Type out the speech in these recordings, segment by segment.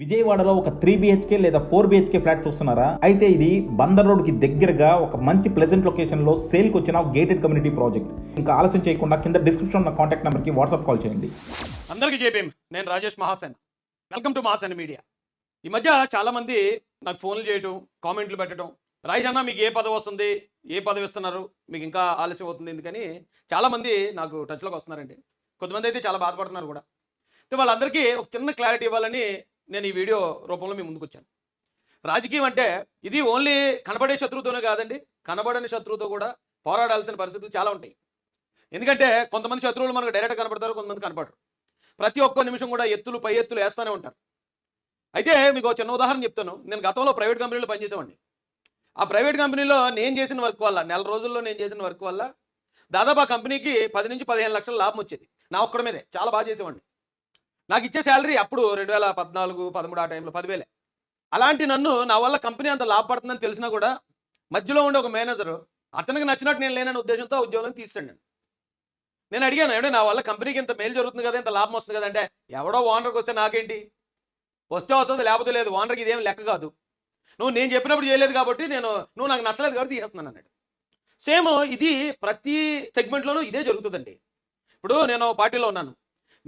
విజయవాడలో ఒక three BHK లేదా ఫోర్ బిహెచ్కే ఫ్లాట్ చూస్తున్నారా? అయితే ఇది బందర్ రోడ్కి దగ్గరగా ఒక మంచి ప్లెజెంట్ లొకేషన్లో సేల్కి వచ్చిన గేటెడ్ కమ్యూనిటీ ప్రాజెక్ట్ ఇంకా ఆలస్యం చేయకుండా కింద డిస్క్రిప్షన్ ఉన్న కాంటాక్ట్ నెంబర్కి వాట్సాప్ కాల్ చేయండి. అందరికీ జేపీఎం నేను Rajesh Mahasen. Welcome to Mahasen media ఈ మధ్య చాలా మంది నాకు ఫోన్లు చేయటం కామెంట్లు పెట్టడం రాజేష్ అన్న మీకు ఏ పదవి వస్తుంది? ఏ పదవి ఇస్తున్నారు? మీకు ఇంకా ఆలస్యం అవుతుంది ఎందుకని చాలా మంది నాకు టచ్లోకి వస్తున్నారండి. కొంతమంది అయితే చాలా బాధపడుతున్నారు కూడా. వాళ్ళందరికీ ఒక చిన్న క్లారిటీ ఇవ్వాలని నేను ఈ వీడియో రూపంలో మీ ముందుకు వచ్చాను రాజకీయం అంటే ఇది ఓన్లీ కనబడే శత్రువుతోనే కాదండి కనబడని శత్రువుతో కూడా పోరాడాల్సిన పరిస్థితులు చాలా ఉంటాయి. ఎందుకంటే కొంతమంది శత్రువులు మనకు డైరెక్ట్ కనపడతారు కొంతమంది కనపడరు. ప్రతి ఒక్క నిమిషం కూడా ఎత్తులు పై ఎత్తులు వేస్తూనే ఉంటారు. అయితే మీకు ఒక చిన్న ఉదాహరణ చెప్తాను. నేను గతంలో ప్రైవేట్ కంపెనీలో పనిచేసేవాడిని. ఆ ప్రైవేట్ కంపెనీలో నేను చేసిన వర్క్ వల్ల నెల రోజుల్లో నేను చేసిన వర్క్ వల్ల దాదాపు ఆ కంపెనీకి పది నుంచి పదిహేను లక్షల లాభం వచ్చేది. నా ఒక్కడి మీదే చాలా బాగా చేసేవాడిని. నాకు ఇచ్చే శాలరీ అప్పుడు రెండు వేల పద్నాలుగు పదమూడు ఆ టైంలో పదివేలే. అలాంటి నన్ను నా వల్ల కంపెనీ అంత లాభపడుతుందని తెలిసినా కూడా మధ్యలో ఉండే ఒక మేనేజర్ అతనికి నచ్చినట్టు నేను లేనని ఉద్దేశంతో ఉద్యోగం తీసాడు నేను నేను అడిగాను ఏమంటే నా వల్ల కంపెనీకి ఇంత మేలు జరుగుతుంది కదా ఇంత లాభం వస్తుంది కదా? అంటే ఎవడో ఓనర్కి వస్తే నాకేంటి? వస్తే వస్తుంది లేకపోతే లేదు. ఓనర్కి ఇదేం లెక్క కాదు. నువ్వు నేను చెప్పినప్పుడు చేయలేదు కాబట్టి నేను నువ్వు నాకు నచ్చలేదు కాబట్టి తీసేస్తున్నాను అన్నాడు. సేమ్ ఇది ప్రతి సెగ్మెంట్లోనూ ఇదే జరుగుతుందండి. ఇప్పుడు నేను పార్టీలో ఉన్నాను.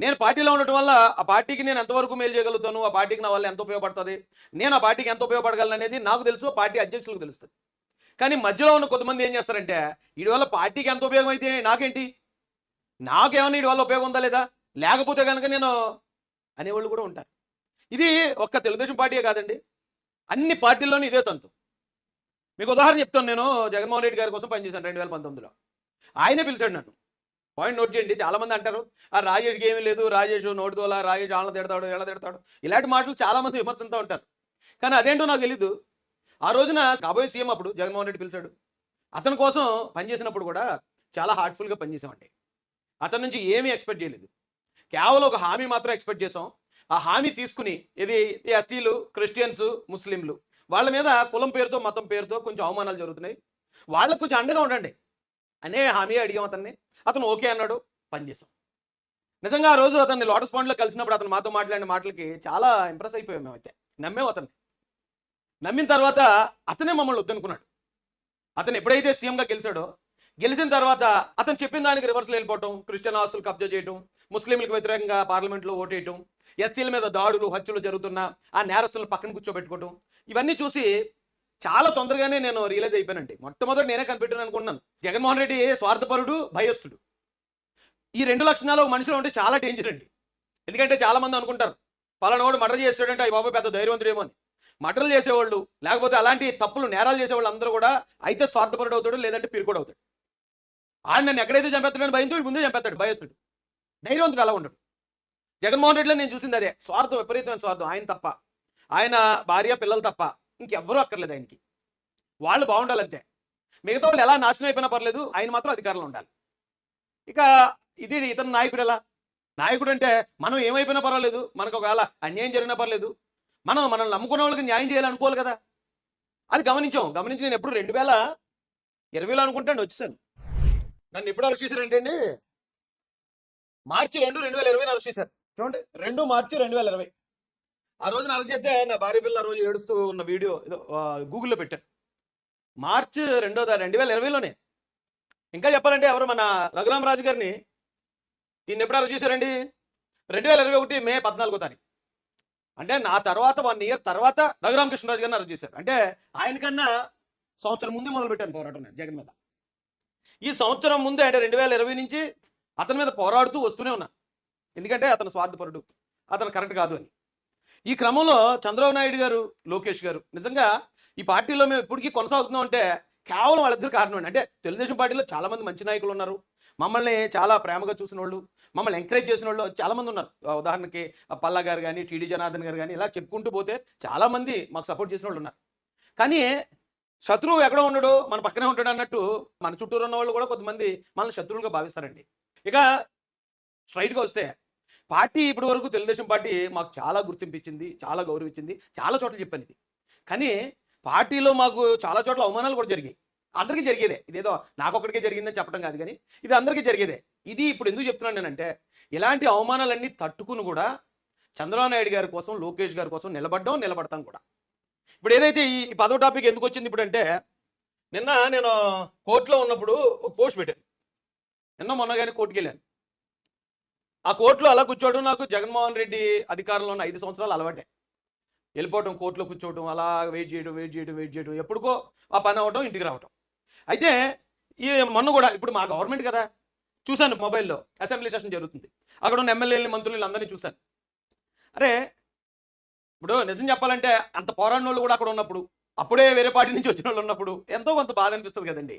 నేను పార్టీలో ఉండటం వల్ల ఆ పార్టీకి నేను ఎంతవరకు మేలు చేయగలుగుతాను? ఆ పార్టీకి నా వల్ల ఎంత ఉపయోగపడుతుంది? నేను ఆ పార్టీకి ఎంత ఉపయోగపడగలను అనేది నాకు తెలుసు పార్టీ అధ్యక్షులకు తెలుస్తుంది. కానీ మధ్యలో ఉన్న కొంతమంది ఏం చేస్తారంటే వీడి వల్ల పార్టీకి ఎంత ఉపయోగం అయితే నాకేంటి? నాకేమైనా వీడి వల్ల ఉపయోగం ఉందా లేదా? లేకపోతే కనుక నేను అనేవాళ్ళు కూడా ఉంటారు. ఇది ఒక్క తెలుగుదేశం పార్టీయే కాదండి. అన్ని పార్టీల్లోనూ ఇదే తంతు. మీకు ఉదాహరణ చెప్తాను నేను జగన్మోహన్ రెడ్డి గారి కోసం పనిచేశాను రెండు వేల పంతొమ్మిదిలో. ఆయనే పిలిచాడు నన్ను. పాయింట్ నోట్ చేయండి. చాలామంది అంటారు ఆ రాజేష్కి ఏమీ లేదు రాజేష్ నోటితోలా రాజేష్ వాళ్ళ తిడతాడు ఎలా తిడతాడు. ఇలాంటి మాటలు చాలా మంది ఉంటారు. కానీ అదేంటో నాకు తెలీదు. ఆ రోజున కాబోయే సీఎం అప్పుడు జగన్మోహన్ రెడ్డి పిలిచాడు. అతని కోసం పనిచేసినప్పుడు కూడా చాలా హార్ట్ఫుల్గా పనిచేసామండి అతని నుంచి ఏమీ ఎక్స్పెక్ట్ చేయలేదు. కేవలం ఒక హామీ మాత్రం ఎక్స్పెక్ట్ చేసాం ఆ హామీ తీసుకుని ఇది ఎస్టీలు క్రిస్టియన్స్ ముస్లింలు వాళ్ళ మీద కులం పేరుతో మతం పేరుతో కొంచెం అవమానాలు జరుగుతున్నాయి. వాళ్ళకు కొంచెం అండగా ఉండండి. అనే హామీ అడిగాం అతన్ని. అతను ఓకే అన్నాడు. పనిచేసాం నిజంగా ఆ రోజు అతన్ని లోటస్ పాయింట్లో కలిసినప్పుడు అతను మాతో మాట్లాడిన మాటలకి చాలా ఇంప్రెస్ అయిపోయాం మేమైతే. నమ్మేం అతన్ని. నమ్మిన తర్వాత అతనే మమ్మల్ని వద్దనుకున్నాడు. అతను ఎప్పుడైతే సీఎంగా గెలిచాడో గెలిచిన తర్వాత అతను చెప్పిన దానికి రివర్స్లో వెళ్ళిపోవటం క్రిస్టియన్ ఆస్తులు కబ్జా చేయటం ముస్లింలకు వ్యతిరేకంగా పార్లమెంట్లో ఓటేయటం ఎస్సీల మీద దాడులు హత్యలు జరుగుతున్న ఆ నేరస్తులను పక్కన కూర్చోబెట్టుకోవటం ఇవన్నీ చూసి చాలా తొందరగానే నేను రియలైజ్ అయిపోయానండి. మొట్టమొదటి నేనే కనిపెట్టాను అనుకుంటున్నాను. జగన్మోహన్ రెడ్డి స్వార్థపరుడు భయస్థుడు. ఈ రెండు లక్షణాలు ఒక మనిషిలో ఉంటే చాలా డేంజర్ అండి. ఎందుకంటే చాలా మంది అనుకుంటారు పలానోడు మర్డర్ చేస్తాడంటే అయ్యి బాబు పెద్ద ధైర్యవంతుడేమో అని. మర్డర్లు చేసేవాళ్ళు లేకపోతే అలాంటి తప్పులు నేరాలు చేసేవాళ్ళు అందరూ కూడా అయితే స్వార్థపరుడు అవుతాడు లేదంటే పిరుకోడు అవుతాడు. ఆయన నన్ను ఎక్కడైతే చంపేస్తాడని భయంతో ముందే చంపేస్తాడు భయస్తుడు ధైర్యవంతుడు అలా ఉండడు. జగన్మోహన్ రెడ్డిలో నేను చూసింది అదే స్వార్థం విపరీతమైన స్వార్థం ఆయన తప్ప. ఆయన భార్య పిల్లలు తప్ప. ఇంకెవ్వరూ అక్కర్లేదు ఆయనకి. వాళ్ళు బాగుండాలంతే. మిగతా వాళ్ళు ఎలా నాశనం అయిపోయినా పర్లేదు ఆయన మాత్రం అధికారంలో ఉండాలి. ఇక ఇది ఇతను నాయకుడు ఎలా? నాయకుడు అంటే మనం ఏమైపోయినా పర్వాలేదు మనకు ఒకవేళ అన్యాయం జరిగినా పర్లేదు. మనం మనల్ని నమ్ముకున్న వాళ్ళకి న్యాయం చేయాలనుకోవాలి కదా. అది గమనించాం. గమనించి నేను ఎప్పుడు రెండు వేల ఇరవైలో అనుకుంటాను వచ్చేసాను. నన్ను ఎప్పుడు అరెస్ట్ చేశారంటే అండి? మార్చి రెండు రెండు వేల ఇరవై అరెస్ట్ చేశారు. చూడండి రెండు మార్చి రెండు వేల ఇరవై. ఆ రోజున నాకు చేస్తే నా భార్య పిల్ల ఆ రోజు ఏడుస్తూ ఉన్న వీడియో గూగుల్లో పెట్టాను మార్చ్ రెండో తారీఖు రెండు వేల ఇరవైలోనే. ఇంకా చెప్పాలంటే ఎవరు మన రఘురామరాజు గారిని ఈయన ఎప్పుడు అరెస్ట్ చేశారండి? రెండు వేల ఇరవై ఒకటి మే పద్నాలుగో తారీఖు. అంటే నా తర్వాత వన్ ఇయర్ తర్వాత రఘురామకృష్ణరాజు గారిని అరెస్ట్ చేశారు. అంటే ఆయనకన్నా సంవత్సరం ముందే మొదలు పెట్టాను పోరాటం నేను జగన్ మీద. ఈ సంవత్సరం ముందే అంటే రెండు వేల ఇరవై నుంచి అతని మీద పోరాడుతూ వస్తూనే ఉన్నా. ఎందుకంటే అతను స్వార్థపరుడు. అతను కరెక్ట్ కాదు అని. ఈ క్రమంలో చంద్రబాబు నాయుడు గారు లోకేష్ గారు నిజంగా ఈ పార్టీలో మేము ఇప్పటికీ కొనసాగుతున్నాం అంటే కేవలం వాళ్ళిద్దరు కారణం అండి అంటే తెలుగుదేశం పార్టీలో చాలామంది మంచి నాయకులు ఉన్నారు. మమ్మల్ని చాలా ప్రేమగా చూసిన వాళ్ళు మమ్మల్ని ఎంకరేజ్ చేసిన వాళ్ళు చాలామంది ఉన్నారు. ఉదాహరణకి పల్లా గారు కానీ టీడీ జనార్దన్ గారు కానీ ఇలా చెప్పుకుంటూ పోతే చాలామంది మాకు సపోర్ట్ చేసిన వాళ్ళు ఉన్నారు. కానీ శత్రువు ఎక్కడో ఉండడు మన పక్కనే ఉంటాడు అన్నట్టు మన చుట్టూరు ఉన్న వాళ్ళు కూడా కొంతమంది మనల్ని శత్రువులుగా భావిస్తారండి. ఇక స్ట్రైట్గా వస్తే పార్టీ ఇప్పటి వరకు తెలుగుదేశం పార్టీ మాకు చాలా గుర్తింపించింది చాలా గౌరవించింది చాలా చోట్ల చెప్పాను ఇది. కానీ పార్టీలో మాకు చాలా చోట్ల అవమానాలు కూడా జరిగాయి. అందరికీ జరిగేదే. ఇదేదో నాకొక్కడికే జరిగిందని చెప్పడం కాదు కానీ ఇది అందరికీ జరిగేదే. ఇది ఇప్పుడు ఎందుకు చెప్తున్నాను నేనంటే ఇలాంటి అవమానాలన్నీ తట్టుకుని కూడా చంద్రబాబు నాయుడు గారి కోసం లోకేష్ గారి కోసం నిలబడ్డాం నిలబడతాం కూడా. ఇప్పుడు ఏదైతే ఈ ఈ పదో టాపిక్ ఎందుకు వచ్చింది ఇప్పుడు అంటే నిన్న నేను కోర్టులో ఉన్నప్పుడు ఒక పోస్ట్ పెట్టాను. నిన్న మొన్న కానీ కోర్టుకి వెళ్ళాను ఆ కోర్టులో అలా కూర్చోవడం నాకు జగన్మోహన్ రెడ్డి అధికారంలో ఉన్న ఐదు సంవత్సరాలు అలవాటే. వెళ్ళిపోవటం కోర్టులో కూర్చోవటం అలా వెయిట్ చేయడం వెయిట్ చేయడం వెయిట్ చేయడం ఎప్పుడుకో ఆ పని అవ్వటం ఇంటికి రావటం. అయితే ఈ మొన్న కూడా ఇప్పుడు మా గవర్నమెంట్ కదా చూశాను మొబైల్లో అసెంబ్లీ సెషన్ జరుగుతుంది. అక్కడ ఉన్న ఎమ్మెల్యేలని మంత్రులు అందరినీ చూశాను. అరే ఇప్పుడు నిజం చెప్పాలంటే అంత పోరాడిన వాళ్ళు కూడా అక్కడ ఉన్నప్పుడు అప్పుడే వేరే పార్టీ నుంచి వచ్చిన వాళ్ళు ఉన్నప్పుడు ఎంతో కొంత బాధ అనిపిస్తుంది కదండి.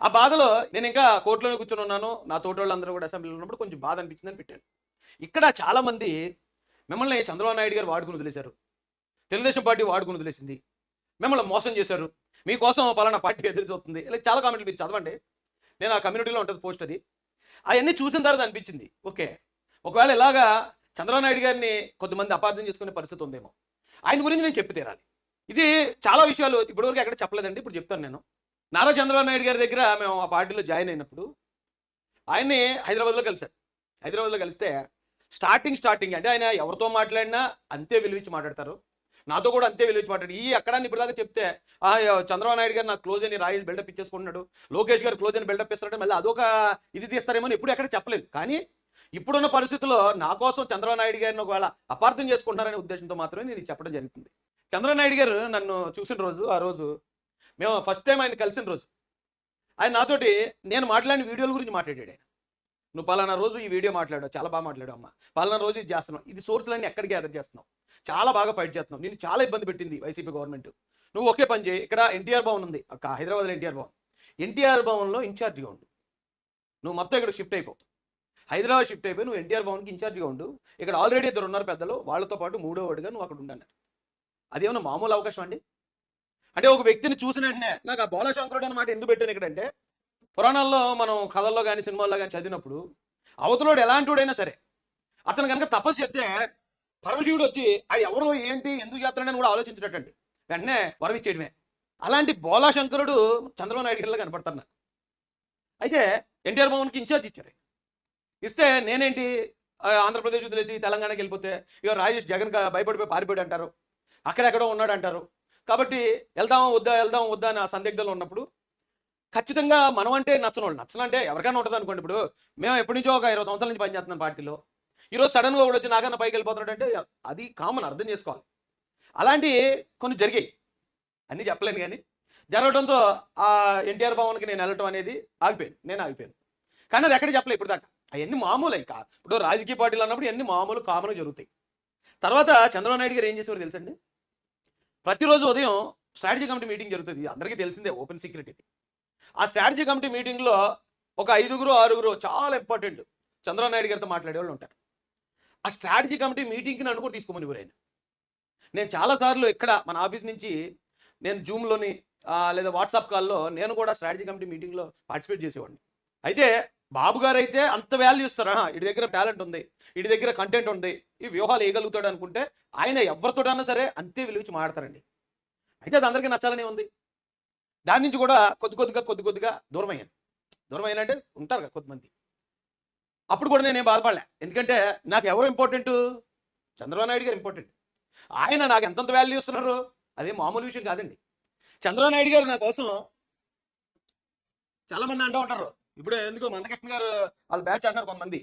ఆ బాధలో నేను ఇంకా కోర్టులోనే కూర్చొని ఉన్నాను. నా తోటి వాళ్ళందరూ కూడా అసెంబ్లీలో ఉన్నప్పుడు కొంచెం బాధ అనిపించిందని పెట్టాను. ఇక్కడ చాలామంది మిమ్మల్ని చంద్రబాబు నాయుడు గారు వాడుకుని వదిలేశారు. తెలుగుదేశం పార్టీ వాడుకుని వదిలేసింది. మిమ్మల్ని మోసం చేశారు. మీకోసం పలానా పార్టీ ఎదురు చూస్తుంది. ఇలా చాలా కామెంట్లు మీరు చదవండి. నేను ఆ కమ్యూనిటీలో ఉంటుంది పోస్ట్ అది. అవన్నీ చూసిన తర్వాత అనిపించింది. ఓకే. ఒకవేళ ఇలాగా చంద్రబాబు నాయుడు గారిని కొంతమంది అపార్థం చేసుకునే పరిస్థితి ఉందేమో. ఆయన గురించి నేను చెప్పి తీరాలి. ఇది చాలా విషయాలు ఇప్పటివరకు ఎక్కడ చెప్పలేదండి. ఇప్పుడు చెప్తాను నేను. నారా చంద్రబాబు నాయుడు గారి దగ్గర మేము ఆ పార్టీలో జాయిన్ అయినప్పుడు ఆయన్ని హైదరాబాద్లో కలిశారు. హైదరాబాద్లో కలిస్తే స్టార్టింగ్ స్టార్టింగ్ అంటే ఆయన ఎవరితో మాట్లాడినా అంతే విలువించి మాట్లాడతారు. నాతో కూడా అంతే విలువించి మాట్లాడు ఈ అక్కడ ఇప్పుడు దాకా చెప్తే "ఆ, చంద్రబాబు నాయుడు గారు నాకు క్లోజ్ అని రాయల్ బిల్డప్ ఇచ్చేసుకుంటున్నాడు. లోకేష్ గారు క్లోజ్ అని బిల్డప్ ఇస్తున్నాడు మళ్ళీ అదొక ఇది తీస్తారేమో అని ఎప్పుడు ఎక్కడ చెప్పలేదు. కానీ ఇప్పుడున్న పరిస్థితుల్లో నా కోసం చంద్రబాబు నాయుడు గారిని ఒకవేళ అపార్థం చేసుకుంటారనే ఉద్దేశంతో మాత్రమే నేను ఇది చెప్పడం జరుగుతుంది. చంద్రబాబు నాయుడు గారు నన్ను చూసిన రోజు ఆ రోజు మేము ఫస్ట్ టైం ఆయన కలిసిన రోజు. ఆయన నాతోటి నేను మాట్లాడిన వీడియోల గురించి మాట్లాడాడు ఆయన. నువ్వు పలానా రోజు ఈ వీడియో మాట్లాడావు చాలా బాగా మాట్లాడావు అమ్మ. పలానా రోజు ఇది చేస్తున్నావు. ఇది సోర్సులన్నీ ఎక్కడ గ్యాదర్ చేస్తున్నావు? చాలా బాగా ఫైట్ చేస్తున్నావు. నేను చాలా ఇబ్బంది పెట్టింది వైసీపీ గవర్నమెంట్ నువ్వు ఒకే పని చేయి. ఇక్కడ ఎన్టీఆర్ భవన్ ఉంది. అక్క హైదరాబాద్లో ఎన్టీఆర్ భవన్. ఎన్టీఆర్ భవన్లో ఇన్ఛార్జిగా ఉండు. నువ్వు మొత్తం ఇక్కడ షిఫ్ట్ అయిపో. హైదరాబాద్ షిఫ్ట్ అయిపోయి నువ్వు ఎన్టీఆర్ భవన్కి ఇన్ఛార్జిగా ఉండు. ఇక్కడ ఆల్రెడీ ఇద్దరు ఉన్నారు పెద్దలు. వాళ్ళతో పాటు మూడో వాడిగా నువ్వు అక్కడ ఉండన్నారు అదేమన్నా మామూలు అవకాశం అండి? అంటే ఒక వ్యక్తిని చూసిన వెంటనే నాకు ఆ బోలా శంకరుడు మాట ఎందుకు పెట్టాను ఇక్కడంటే పురాణాల్లో మనం కథల్లో కానీ సినిమాల్లో కానీ చదివినప్పుడు అవతలోడు ఎలాంటివాడైనా సరే అతను కనుక తపస్సు చేస్తే పరమశివుడు వచ్చి అది ఎవరు ఏంటి ఎందుకు చేస్తున్నాడని కూడా ఆలోచించినట్టండి. వెంటనే వరం ఇచ్చేయడమే అలాంటి బోలా శంకరుడు చంద్రబాబు నాయుడు గారిలో కనపడతారు నాకు. అయితే ఎన్టీఆర్ భవన్కి ఇన్ఛార్జ్ ఇచ్చారు. ఇస్తే నేనేంటి ఆంధ్రప్రదేశ్ వదిలేసి తెలంగాణకి వెళ్ళిపోతే ఇక రాజేష్ జగన్ భయపడిపోయి పారిపోయాడు అంటారు అక్కడెక్కడో ఉన్నాడు అంటారు కాబట్టి వెళ్దామా వద్దా వెళ్దాం వద్దా అని ఆ సందిగ్ధంలో ఉన్నప్పుడు ఖచ్చితంగా మనం అంటే నచ్చనోళ్ళు. వాళ్ళు నచ్చనంటే ఎవరికైనా ఉంటుంది అనుకోండి ఇప్పుడు. మేము ఎప్పటి నుంచో ఒక ఇరవై సంవత్సరాల నుంచి పనిచేస్తున్నాం పార్టీలో. ఈరోజు సడన్గా కూడా వచ్చి నాకన్నా పైకి వెళ్ళిపోతున్నాడు అంటే అది కామన్ అర్థం చేసుకోవాలి. అలాంటి కొన్ని జరిగాయి. అన్నీ చెప్పలేను కానీ జరగడంతో ఆ ఎన్టీఆర్ భవన్కి నేను వెళ్ళటం అనేది ఆగిపోయాను నేను ఆగిపోయాను. కానీ అది ఎక్కడ చెప్పలేదు ఇప్పుడు దాకా. అవన్నీ మామూలు ఇంకా. ఇప్పుడు రాజకీయ పార్టీలు అన్నప్పుడు ఇవన్నీ మామూలు కామన్గా జరుగుతాయి. తర్వాత చంద్రబాబు నాయుడు గారు ఏం చేసేవారు తెలుసండి? ప్రతిరోజు ఉదయం స్ట్రాటజీ కమిటీ మీటింగ్ జరుగుతుంది. అందరికీ తెలిసిందే ఓపెన్ సీక్రెట్ ఇది. ఆ స్ట్రాటజీ కమిటీ మీటింగ్లో ఒక ఐదుగురు ఆరుగురు చాలా ఇంపార్టెంట్ చంద్రనాయుడు గారితో మాట్లాడే వాళ్ళు ఉంటారు. ఆ స్ట్రాటజీ కమిటీ మీటింగ్కి నన్ను కూడా తీసుకోమని ఎవరైనా నేను చాలాసార్లు ఇక్కడ మన ఆఫీస్ నుంచి నేను జూమ్లోని లేదా వాట్సాప్ కాల్లో నేను కూడా స్ట్రాటజీ కమిటీ మీటింగ్లో పార్టిసిపేట్ చేసేవాడిని. అయితే బాబు గారు అయితే అంత వాల్యూ ఇస్తారా. ఇటు దగ్గర టాలెంట్ ఉంది ఇటు దగ్గర కంటెంట్ ఉంది ఈ వ్యూహాలు వేయగలుగుతాడు అనుకుంటే ఆయన ఎవరితోటన్నా సరే అంతే విలువించి మాడతారండి అయితే అది అందరికీ నచ్చాలని ఉంది. దాని నుంచి కూడా కొద్ది కొద్దిగా కొద్ది కొద్దిగా దూరం అయ్యాను. దూరం అయ్యానంటే ఉంటారు కదా కొద్దిమంది అప్పుడు కూడా నేనేం బాధపడలే. ఎందుకంటే నాకు ఎవరు ఇంపార్టెంట్ చంద్రబాబు నాయుడు గారు ఇంపార్టెంట్ ఆయన నాకు ఎంతంత వాల్యూ ఇస్తున్నారు? అదే మామూలు విషయం కాదండి. చంద్రబాబు నాయుడు గారు నా కోసం చాలామంది అంటూ ఉంటారు. ఇప్పుడు ఎందుకు మందకృష్ణ గారు వాళ్ళు బ్యాచ్ అంటారు కొంతమంది.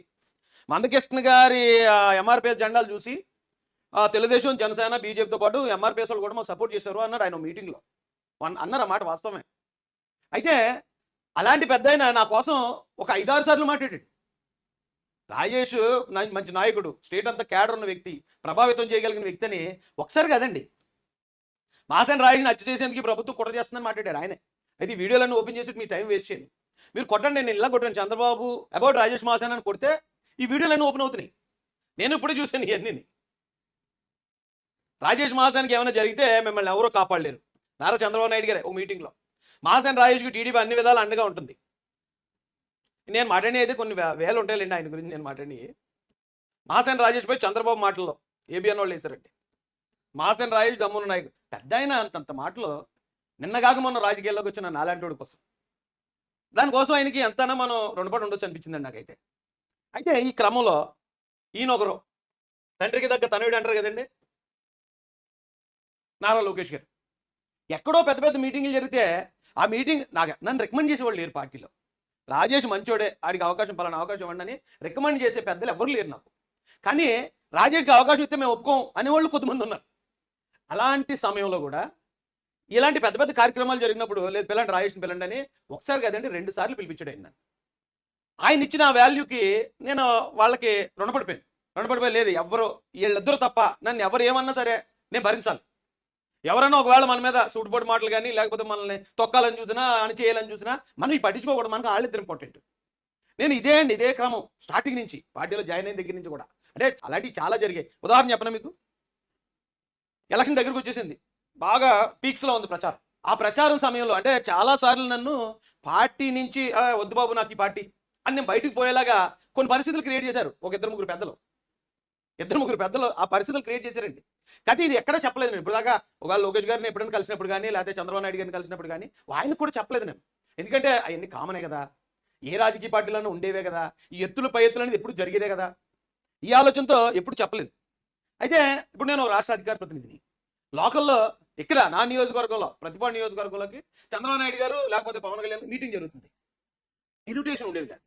మందకృష్ణ గారి ఎంఆర్పిఎస్ జెండాలు చూసి ఆ, తెలుగుదేశం జనసేన బీజేపీతో పాటు ఎంఆర్పిఎస్ వాళ్ళు కూడా మాకు సపోర్ట్ చేశారు అన్నారు ఆయన మీటింగ్లో అన్నారు అన్నమాట మాట వాస్తవమే. అయితే అలాంటి పెద్ద ఆయన నా కోసం ఒక ఐదారు సార్లు మాట్లాడాడు. రాజేష్ మంచి నాయకుడు స్టేట్ అంతా క్యాడర్ ఉన్న వ్యక్తి ప్రభావితం చేయగలిగిన వ్యక్తి అని ఒకసారి కదండి. మాసన్ రాజేష్ని హత్య చేసేందుకు ప్రభుత్వం కుట్ర చేస్తుందని మాట్లాడారు ఆయనే. అయితే వీడియోలను వీడియోలన్నీ ఓపెన్ చేసి మీ టైం వేస్ట్ చేయండి మీరు కొట్టండి నేను ఇలా కొట్టాను. చంద్రబాబు అబౌట్ రాజేష్ మాసన్ అని కొడితే ఈ వీడియోలన్నీ ఓపెన్ అవుతున్నాయి. నేను ఇప్పుడే చూశాను ఇవన్నీ రాజేష్ మహాసానికి ఏమైనా జరిగితే మిమ్మల్ని ఎవరో కాపాడలేరు. నారా చంద్రబాబు నాయుడు గారే ఒక మీటింగ్లో. మహాసేన్ రాజేష్కి టీడీపీ అన్ని విధాలు అండగా ఉంటుంది. నేను మాట్లాడి అయితే కొన్ని వేలు ఉంటాయిలేండి ఆయన గురించి నేను మాట్లాడి మహాసేన్ రాజేష్ పై చంద్రబాబు మాటల్లో ఏబిఎన్ వాళ్ళు వేశారండి. మహాసేన్ రాజేష్ దమ్మున నాయకుడు. పెద్ద ఆయన అంతంత మాటలు నిన్నగాక మొన్న రాజకీయాల్లోకి వచ్చిన నాలాంటి కోసం. దానికోసం ఆయనకి ఎంతైనా మనం రుణపడి ఉండొచ్చు అనిపించిందండి నాకైతే. అయితే ఈ క్రమంలో ఈయన ఒకరు తండ్రికి తగ్గ తనయుడు అంటారు కదండి? నారా లోకేష్ గారు. ఎక్కడో పెద్ద పెద్ద మీటింగ్లు జరిగితే ఆ మీటింగ్ నాకు నన్ను రికమెండ్ చేసేవాళ్ళు లేరు పార్టీలో. రాజేష్ మంచోడే ఆడికి అవకాశం పలానా అవకాశం ఇవ్వండి అని రికమెండ్ చేసే పెద్దలు ఎవరు లేరు నాకు. కానీ రాజేష్కి అవకాశం ఇస్తే మేము ఒప్పుకోం అనేవాళ్ళు కొంతమంది ఉన్నారు. అలాంటి సమయంలో కూడా ఇలాంటి పెద్ద పెద్ద కార్యక్రమాలు జరిగినప్పుడు లేదు పిల్లండి రాజేష్ని పిల్లండి అని ఒకసారి కదండి రెండు సార్లు పిలిపించాడు ఆయన ఆయన ఇచ్చిన వాల్యూకి నేను వాళ్ళకి రుణపడిపోయాను. రుణపడిపోయి లేదు ఎవరు వీళ్ళిద్దరు తప్ప నన్ను ఎవరు ఏమన్నా సరే నేను భరించాలి. ఎవరైనా ఒకవేళ మన మీద సూటుపోటు మాటలు కానీ లేకపోతే మనల్ని తొక్కాలని చూసినా అని చేయాలని చూసినా మనం ఈ పట్టించుకోకూడదు మనకు వాళ్ళిద్దరు ఇంపార్టెంట్. నేను ఇదే అండి ఇదే క్రమం స్టార్టింగ్ నుంచి పార్టీలో జాయిన్ అయిన దగ్గర నుంచి కూడా. అంటే అలాంటివి చాలా జరిగాయి. ఉదాహరణ చెప్పనా మీకు? ఎలక్షన్ దగ్గరకు వచ్చేసింది. బాగా పీక్స్లో ఉంది ప్రచారం. ఆ ప్రచారం సమయంలో అంటే చాలా సార్లు నన్ను పార్టీ నుంచి వద్దు బాబు నాకు ఈ పార్టీ అని నేను బయటకు పోయేలాగా కొన్ని పరిస్థితులు క్రియేట్ చేశారు ఒక ఇద్దరు ముగ్గురు పెద్దలు. ఇద్దరు ముగ్గురు పెద్దలు ఆ పరిస్థితులు క్రియేట్ చేశారండి. కానీ ఇది ఎక్కడ చెప్పలేదు నేను. ఇప్పుడు దాకా ఒకవేళ లోకేష్ గారిని ఎప్పుడైనా కలిసినప్పుడు కానీ లేకపోతే చంద్రబాబు నాయుడు గారిని కలిసినప్పుడు కానీ ఆయనకు కూడా చెప్పలేదు నేను. ఎందుకంటే అవన్నీ కామనే కదా. ఏ రాజకీయ పార్టీలోనూ ఉండేవే కదా. ఈ ఎత్తులు పై ఎత్తులు అనేది ఎప్పుడు జరిగేదే కదా. ఈ ఆలోచనతో ఎప్పుడు చెప్పలేదు. అయితే ఇప్పుడు నేను రాష్ట్ర అధికార ప్రతినిధిని. లోకల్లో ఇక్కడ నా నియోజకవర్గంలో ప్రతిపాడు నియోజకవర్గంలోకి చంద్రబాబు నాయుడు గారు లేకపోతే పవన్ కళ్యాణ్ మీటింగ్ జరుగుతుంది. ఇన్విటేషన్ ఉండేది కాదు.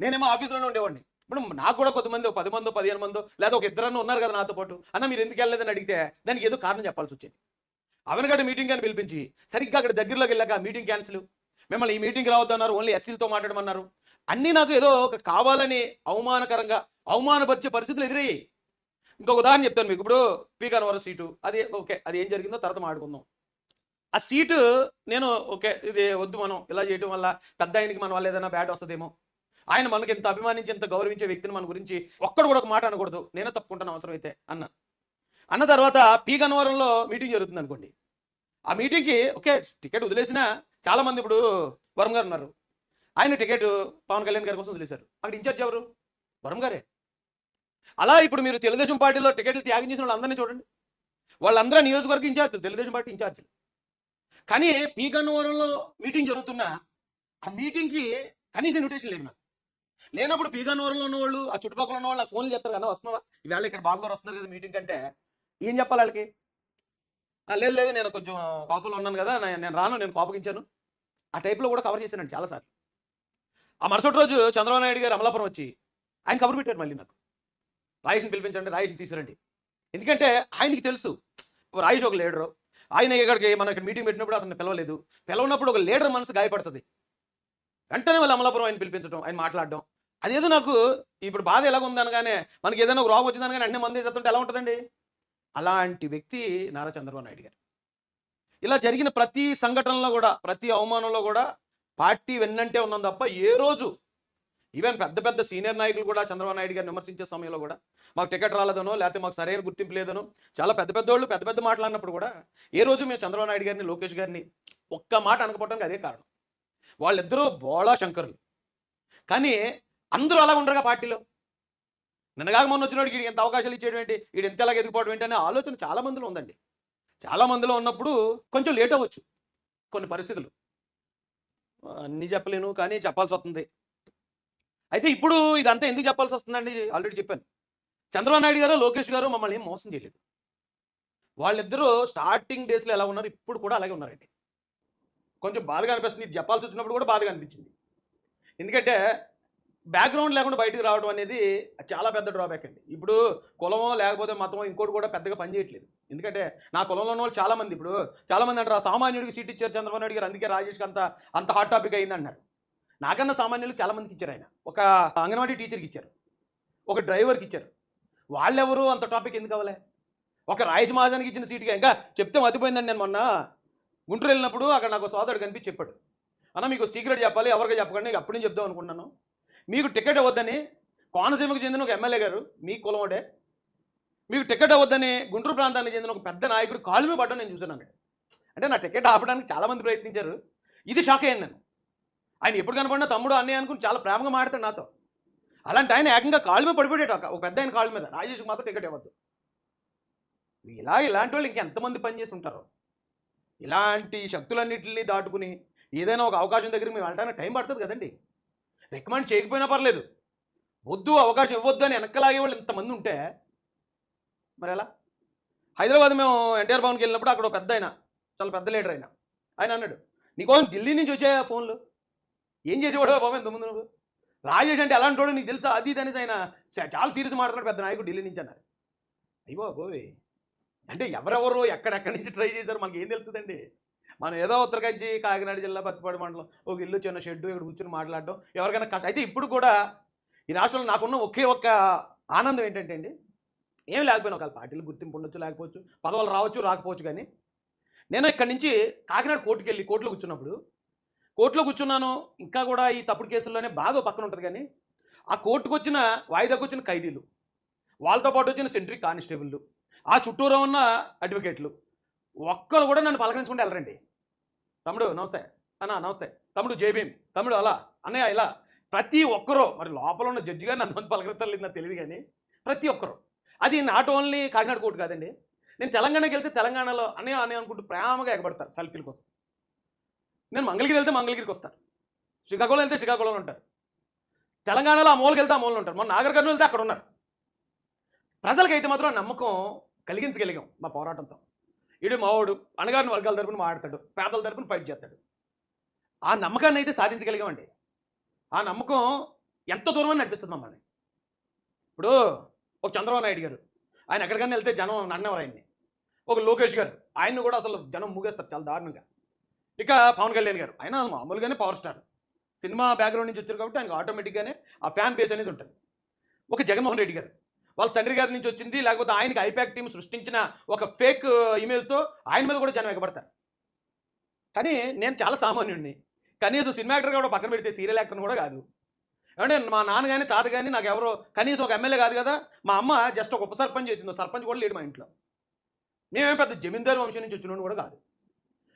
నేనేమో ఆఫీసులోనే ఉండేవాడిని. ఇప్పుడు నాకు కూడా కొంతమంది పది మందో పదిహేను మందో లేదా ఒక ఇద్దరన్నా ఉన్నారు కదా నాతో పాటు. అన్న మీరు ఎందుకు వెళ్ళలేదని అడిగితే దానికి ఏదో కారణం చెప్పాల్సి వచ్చేది. అవనగడ్డ మీటింగ్ అని పిలిపించి సరిగ్గా అక్కడ దగ్గరలోకి వెళ్ళాక మీటింగ్ క్యాన్సిల్ మిమ్మల్ని ఈ మీటింగ్ రావద్దన్నారు ఓన్లీ ఎస్సీలతో మాట్లాడమన్నారు. అన్నీ నాకు ఏదో ఒక కావాలని అవమానకరంగా అవమానపరిచే పరిస్థితులు ఎదురయ్యాయి. ఇంకొక ఉదాహరణ చెప్తాను మీకు. ఇప్పుడు పీకనవరం సీటు. అది ఓకే అది ఏం జరిగిందో తర్వాత మాట్లాడుకుందాం. ఆ సీటు నేను ఓకే ఇది వద్దు మనం. ఇలా చేయడం వల్ల పెద్ద ఆయనకి మన వల్ల ఏదైనా బ్యాడ్ వస్తుందేమో. ఆయన మనకి ఎంత అభిమానించి ఎంత గౌరవించే వ్యక్తిని మన గురించి ఒక్కడు కూడా ఒక మాట అనకూడదు. నేనే తప్పుకుంటాను అవసరం అయితే అన్న. అన్న తర్వాత పీ గన్నవరంలో మీటింగ్ జరుగుతుంది అనుకోండి. ఆ మీటింగ్కి ఓకే టికెట్ వదిలేసిన చాలా మంది ఇప్పుడు వరం గారు ఉన్నారు. ఆయన టికెట్ పవన్ కళ్యాణ్ గారి కోసం వదిలేశారు. అక్కడ ఇన్ఛార్జ్ ఎవరు? వరం గారే. అలా ఇప్పుడు మీరు తెలుగుదేశం పార్టీలో టికెట్లు త్యాగం చేసిన వాళ్ళందరినీ చూడండి. వాళ్ళందరూ నియోజకవర్గ in charge Telugu Desam party in charge కానీ పీ గన్నవరంలో మీటింగ్ జరుగుతున్న ఆ మీటింగ్కి కనీసం ఇన్విటేషన్ లేదు నాకు. లేనప్పుడు పీ గన్నవరంలో ఉన్న వాళ్ళు ఆ చుట్టుపక్కల ఉన్న వాళ్ళు ఫోన్లు చేస్తారు కదా వస్తున్నావా? ఈవేళ ఇక్కడ బాబు గారు వస్తున్నారు కదా మీటింగ్ అంటే ఏం చెప్పాలి వాళ్ళకి? లేదు లేదు నేను కొంచెం కోపంలో ఉన్నాను కదా నేను రాను నేను కోపగించాను. ఆ టైప్లో కూడా కవర్ చేశానండి చాలాసార్లు. ఆ మరుసటి రోజు చంద్రబాబు నాయుడు గారు అమలాపురం వచ్చి ఆయన కబురు పెట్టారు మళ్ళీ నాకు. రాయేష్ని పిలిపించండి రాయేష్ని తీసుకురండి. ఎందుకంటే ఆయనకి తెలుసు రాయేష్ ఒక లీడరు. ఆయన ఇక్కడికి మనం ఇక్కడ మీటింగ్ పెట్టినప్పుడు అతను పిలవలేదు. పిలవనప్పుడు ఒక లీడర్ మనసు గాయపడుతుంది. వెంటనే వాళ్ళు అమలాపురం ఆయన పిలిపించడం ఆయన మాట్లాడడం. అదేదో నాకు ఇప్పుడు బాధ ఎలాగ ఉందనగానే మనకి ఏదైనా ఒక రోగం వచ్చింది అనగానే అన్ని మంది చేస్తుంటే ఎలా ఉంటుందండి? అలాంటి వ్యక్తి నారా చంద్రబాబు నాయుడు గారు. ఇలా జరిగిన ప్రతి సంఘటనలో కూడా ప్రతి అవమానంలో కూడా పార్టీ వెన్నంటే ఉన్నాం తప్ప ఏ రోజు ఈవెన్ పెద్ద పెద్ద సీనియర్ నాయకులు కూడా చంద్రబాబు నాయుడు గారిని విమర్శించే సమయంలో కూడా మాకు టికెట్ రాలేదనో లేకపోతే మాకు సరైన గుర్తింపు లేదనో చాలా పెద్ద పెద్ద వాళ్ళు పెద్ద పెద్ద మాట్లాడినప్పుడు కూడా ఏ రోజు మేము చంద్రబాబు నాయుడు గారిని లోకేష్ గారిని ఒక్క మాట అనుకోవడానికి అదే కారణం. వాళ్ళిద్దరూ బోళా శంకరులు. కానీ అందరూ అలా ఉండరుగా పార్టీలో. నిన్నగాక మొన్న వచ్చినోడికి వీడికి ఎంత అవకాశాలు ఇచ్చేయడం ఏంటి? వీడు ఎంత ఎలాగ ఎదిగిపోవడం ఏంటి? అనే ఆలోచన చాలా మందిలో ఉందండి. చాలా మందిలో ఉన్నప్పుడు కొంచెం లేట్ అవ్వచ్చు కొన్ని పరిస్థితులు. అన్నీ చెప్పలేను కానీ చెప్పాల్సి వస్తుంది. అయితే ఇప్పుడు ఇదంతా ఎందుకు చెప్పాల్సి వస్తుందండి? ఆల్రెడీ చెప్పాను. చంద్రబాబు నాయుడు గారు లోకేష్ గారు మమ్మల్ని ఏం మోసం చేయలేదు. వాళ్ళిద్దరూ స్టార్టింగ్ డేస్లో ఎలా ఉన్నారు? ఇప్పుడు కూడా అలాగే ఉన్నారండి. కొంచెం బాధగా అనిపిస్తుంది. ఇది చెప్పాల్సి వచ్చినప్పుడు కూడా బాధగా అనిపించింది. ఎందుకంటే బ్యాక్గ్రౌండ్ లేకుండా బయటికి రావడం అనేది చాలా పెద్ద డ్రాబ్యాక్ అండి. ఇప్పుడు కులమో లేకపోతే మతమో ఇంకోటి కూడా పెద్దగా పనిచేయట్లేదు ఎందుకంటే నా కులంలో ఉన్న వాళ్ళు చాలా మంది ఇప్పుడు చాలామంది అంటారు "ఆ సామాన్యుడికి సీట్ ఇచ్చారు చంద్రబాబు నాయుడు గారు అందుకే రాజేష్కి అంత అంత హాట్ టాపిక్ అయింది అన్నారు నాకన్నా సామాన్యులకు చాలా మందికి ఇచ్చారు ఆయన. ఒక అంగన్వాడీ టీచర్కి ఇచ్చారు. ఒక డ్రైవర్కి ఇచ్చారు. వాళ్ళెవరు? అంత టాపిక్ ఎందుకు అవ్వలే? ఒక రాయేష్ ఇచ్చిన సీట్గా ఇంకా చెప్తే మతిపోయిందండి నేను మొన్న గుంటూరు వెళ్ళినప్పుడు అక్కడ నాకు సోదరుడు కనిపించి చెప్పాడు. అన్న మీకు సీక్రెట్ చెప్పాలి ఎవరికి చెప్పకండి నీకు అప్పుడు చెప్దాం అనుకున్నాను మీకు టికెట్ అవ్వద్దని కోనసీమకు చెందిన ఒక ఎమ్మెల్యే గారు మీ కులమోడే మీకు టికెట్ అవ్వద్దని గుంటూరు ప్రాంతానికి చెందిన ఒక పెద్ద నాయకుడు కాలు మీద పడ్డం నేను చూశాను అంటే నా టికెట్ ఆపడానికి చాలామంది ప్రయత్నించారు. ఇది షాక్ అయ్యాను నేను. ఆయన ఎప్పుడు కనపడినా తమ్ముడు అన్నయ్య అనుకుని చాలా ప్రేమగా మాడతాడు నాతో. అలాంటి ఆయన ఏకంగా కాళ్ళ మీద పడిపోయాడు ఒక పెద్ద ఆయన కాళ్ళ మీద. రాజేష్కి మాత్రం టికెట్ ఇవ్వద్దు. ఇలా ఇలాంటి వాళ్ళు ఇంకెంతమంది పనిచేసి ఉంటారో? ఇలాంటి శక్తులన్నింటినీ దాటుకుని ఏదైనా ఒక అవకాశం దగ్గరికి మేము వెళ్ళడానికి టైం పడుతుంది కదండి. రికమెండ్ చేయకపోయినా పర్లేదు. వద్దు అవకాశం ఇవ్వద్దు అని వెనక్కలాగే వాళ్ళు ఇంతమంది ఉంటే మరి ఎలా? హైదరాబాద్ మేము ఎన్టీఆర్ భవన్కి వెళ్ళినప్పుడు అక్కడ ఒక పెద్ద ఆయన చాలా పెద్ద లీడర్ ఆయన. ఆయన అన్నాడు నీకోసం ఢిల్లీ నుంచి వచ్చాయా ఫోన్లు? ఏం చేసేవాడు బాబు ఇంతకుముందు నువ్వు? రాజేష్ అంటే ఎలాంటి వాడు నీకు తెలుసా? అది ఇది అనేసి ఆయన చాలా సీరియస్ మాట్లాడు పెద్ద నాయకుడు ఢిల్లీ నుంచి అన్నారు. అయ్యో గోవి అంటే ఎవరెవరు ఎక్కడెక్కడి నుంచి ట్రై చేశారు మనకి ఏం తెలుస్తుందండి? మనం ఏదో ఉత్తరకాంచి కాకినాడ జిల్లా బతిపాడు మండలం ఒక ఇల్లు చిన్న షెడ్డు ఇక్కడ కూర్చొని మాట్లాడడం ఎవరికైనా కష్టం. అయితే ఇప్పుడు కూడా ఈ రాష్ట్రంలో నాకున్న ఒకే ఒక్క ఆనందం ఏంటంటే అండి ఏం లేకపోయినా ఒకవేళ పార్టీలు గుర్తింపు ఉండొచ్చు లేకపోవచ్చు పదవులు రావచ్చు రాకపోవచ్చు కానీ నేను ఇక్కడి నుంచి కాకినాడ కోర్టుకి వెళ్ళి కోర్టులో కూర్చున్నప్పుడు కోర్టులో కూర్చున్నాను. ఇంకా కూడా ఈ తప్పుడు కేసుల్లోనే బాగా పక్కన ఉంటుంది కానీ ఆ కోర్టుకు వచ్చిన వాయిదాకు వచ్చిన ఖైదీలు వాళ్ళతో పాటు వచ్చిన సెంట్రీ కానిస్టేబుల్ ఆ చుట్టూరా ఉన్న అడ్వకేట్లు ఒక్కరు కూడా నన్ను పలకరించుకుంటే వెళ్ళరండి. తమ్ముడు నమస్తే. అన్నా నమస్తే. తమ్ముడు జేబీం తమ్ముడు అలా అన్నయ్య ఇలా ప్రతి ఒక్కరూ మరి లోపల ఉన్న జడ్జి గారు నన్ను పలకరించలేదు నాకు తెలియదు కానీ ప్రతి ఒక్కరు. అది నాట్ ఓన్లీ కాకినాడ కోర్టు కాదండి. నేను తెలంగాణకి వెళ్తే తెలంగాణలో అన్నయ్య అనే అనుకుంటూ ప్రేమగా ఎగబడతారు సెల్ఫీల కోసం. నేను మంగళగిరి వెళ్తే మంగళగిరికి వస్తాను శ్రీకాకుళం వెళ్తే శ్రీకాకుళంలో ఉంటారు. తెలంగాణలో ఆ మూలకి వెళ్తే ఆ మూలలో ఉంటారు. మొన్న నాగర్ వెళ్తే అక్కడ ఉన్నారు. ప్రజలకైతే మాత్రం నమ్మకం కలిగించగలిగాం మా పోరాటంతో. ఇడు మావాడు అణగారిన వర్గాల తరపున మాట్లాడతాడు పేదల తరపున ఫైట్ చేస్తాడు. ఆ నమ్మకాన్ని అయితే సాధించగలిగామండి. ఆ నమ్మకం ఎంత దూరం అని నడిపిస్తుంది మమ్మల్ని. ఇప్పుడు ఒక చంద్రబాబు నాయుడు గారు ఆయన ఎక్కడికైనా వెళ్తే జనం నన్నెవరు ఆయన్ని? ఒక లోకేష్ గారు ఆయన్ని కూడా అసలు జనం మూగేస్తారు చాలా దారుణంగా. ఇక పవన్ కళ్యాణ్ గారు. ఆయన మామూలుగానే పవర్ స్టార్ సినిమా బ్యాక్గ్రౌండ్ నుంచి వచ్చారు కాబట్టి ఆయనకు ఆటోమేటిక్గానే ఆ ఫ్యాన్ బేస్ అనేది ఉంటుంది. ఒక జగన్మోహన్ రెడ్డి గారు. వాళ్ళ తండ్రి గారి నుంచి వచ్చింది లేకపోతే ఆయనకి ఐపాక్ టీం సృష్టించిన ఒక ఫేక్ ఇమేజ్తో uh, ఆయన మీద కూడా జనం ఎగబడతారు. కానీ నేను చాలా సామాన్యుడిని. కనీసం సినిమా యాక్టర్ కూడా పక్కన పెడితే సీరియల్ యాక్టర్ కూడా కాదు. ఏమంటే మా నాన్న కానీ తాత కానీ నాకు ఎవరో కనీసం ఒక ఎమ్మెల్యే కాదు కదా మా అమ్మ జస్ట్ ఒక ఉప సర్పంచ్ చేసింది సర్పంచ్ కూడా లేడు మా ఇంట్లో. మేమేం పెద్ద జమీందారు వంశం నుంచి వచ్చిన కూడా కాదు.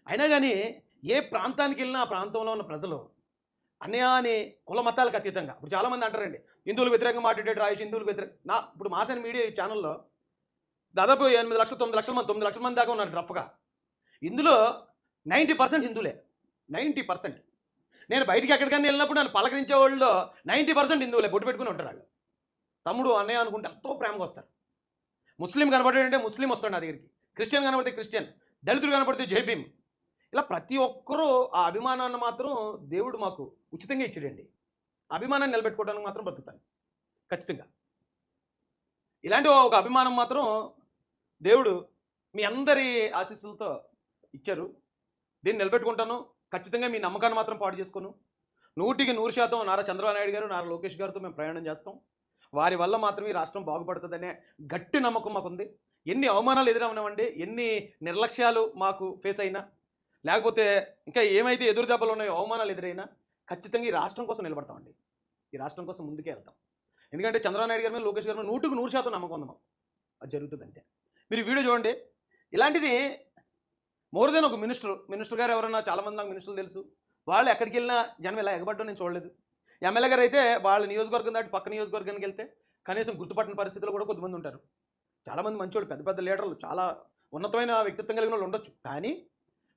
అయినా కానీ ఏ ప్రాంతానికి వెళ్ళినా ఆ ప్రాంతంలో ఉన్న ప్రజలు అన్నయ్య అనే కుల మతాలకు అతీతంగా. ఇప్పుడు చాలామంది అంటారండి హిందువులు వ్యతిరేకంగా మాట్లాడేట రాయొచ్చు హిందువులు వ్యతిరేక నా ఇప్పుడు మాసన్ మీడియా ఛానల్లో దాదాపు ఎనిమిది లక్షలు తొమ్మిది లక్షల మంది తొమ్మిది లక్షల మంది దాకా ఉన్నారు రఫ్గా. ఇందులో నైంటీ పర్సెంట్ హిందువులే. Ninety percent. నేను బయటికి ఎక్కడికైనా వెళ్ళినప్పుడు నన్ను పలకరించే వాళ్ళు నైంటీ పర్సెంట్ హిందువులే బొట్టు పెట్టుకుని ఉంటారు వాళ్ళు. తమ్ముడు అన్నయ్య అనుకుంటే ఎంతో ప్రేమగా వస్తారు. ముస్లిం కనబడేటంటే ముస్లిం వస్తాడు నా దగ్గరికి. క్రిస్టియన్ కనబడితే క్రిస్టియన్ దళితుడు కనబడితే జైభీం ఇలా ప్రతి ఒక్కరూ ఆ అభిమానాన్ని మాత్రం దేవుడు మాకు ఉచితంగా ఇచ్చాడండి. అభిమానాన్ని నిలబెట్టుకోవడానికి మాత్రం బతుకుతాను ఖచ్చితంగా. ఇలాంటి ఒక అభిమానం మాత్రం దేవుడు మీ అందరి ఆశీస్సులతో ఇచ్చారు. దీన్ని నిలబెట్టుకుంటాను. ఖచ్చితంగా మీ నమ్మకాన్ని మాత్రం పాడు చేసుకోను. నూటికి నూరు శాతం నారా చంద్రబాబు నాయుడు గారు నారా లోకేష్ గారితో మేము ప్రయాణం చేస్తాం. వారి వల్ల మాత్రమే ఈ రాష్ట్రం బాగుపడుతుందనే గట్టి నమ్మకం మాకుంది. ఎన్ని అవమానాలు ఎదురవనివ్వండి ఎన్ని నిర్లక్ష్యాలు మాకు ఫేస్ అయినా లేకపోతే ఇంకా ఏమైతే ఎదురు దెబ్బలు ఉన్నాయో అవమానాలు ఎదురైనా ఖచ్చితంగా ఈ రాష్ట్రం కోసం నిలబడతామండి. ఈ రాష్ట్రం కోసం ముందుకే వెళ్తాం. ఎందుకంటే చంద్రబాబు నాయుడు గారి మీద లోకేష్ గారి మీద నూటుకు నూరు శాతం నమ్మకం ఉంది అది జరుగుతుంది అంతే మీరు వీడియో చూడండి. ఇలాంటిది మోర్ దెన్ ఒక మినిస్టర్ మినిస్టర్ గారు ఎవరన్నా చాలామంది నాకు మినిస్టర్లు తెలుసు. వాళ్ళు ఎక్కడికి వెళ్ళినా జనం ఇలా ఎగబడ్డం నేను చూడలేదు. ఎమ్మెల్యే గారు అయితే వాళ్ళ నియోజకవర్గం దాటి పక్క నియోజకవర్గానికి వెళ్తే కనీసం గుర్తుపట్టిన పరిస్థితులు కూడా కొంతమంది ఉంటారు. చాలామంది మంచోళ్ళు పెద్ద పెద్ద లీడర్లు చాలా ఉన్నతమైన వ్యక్తిత్వం కలిగిన వాళ్ళు ఉండొచ్చు. కానీ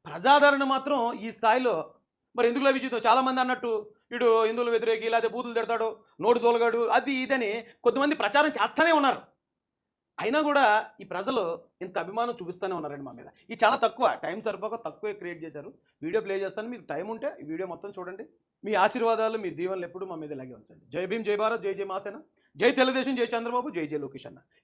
ప్రజాదరణ మాత్రం ఈ స్థాయిలో మరి ఎందుకు లభించిందో చాలామంది అన్నట్టు వీడు హిందువులు వ్యతిరేకి లేకపోతే బూతులు తిడతాడు నోటు తోలగాడు అది ఇదని కొంతమంది ప్రచారం చేస్తూనే ఉన్నారు. అయినా కూడా ఈ ప్రజలు ఇంత అభిమానం చూపిస్తూనే ఉన్నారండి మా మీద. ఇది చాలా తక్కువ. టైం సరిపోక తక్కువే క్రియేట్ చేశారు. వీడియో ప్లే చేస్తాను. మీకు టైం ఉంటే ఈ వీడియో మొత్తం చూడండి. మీ ఆశీర్వాదాలు మీ దీవెనలు ఎప్పుడు మా మీద ఇలాగే ఉంచండి. జై భీమ్ జై భారత్ జై జై మాసేన. జై తెలుగుదేశం జై చంద్రబాబు జై జై లోకేష్ అన్న.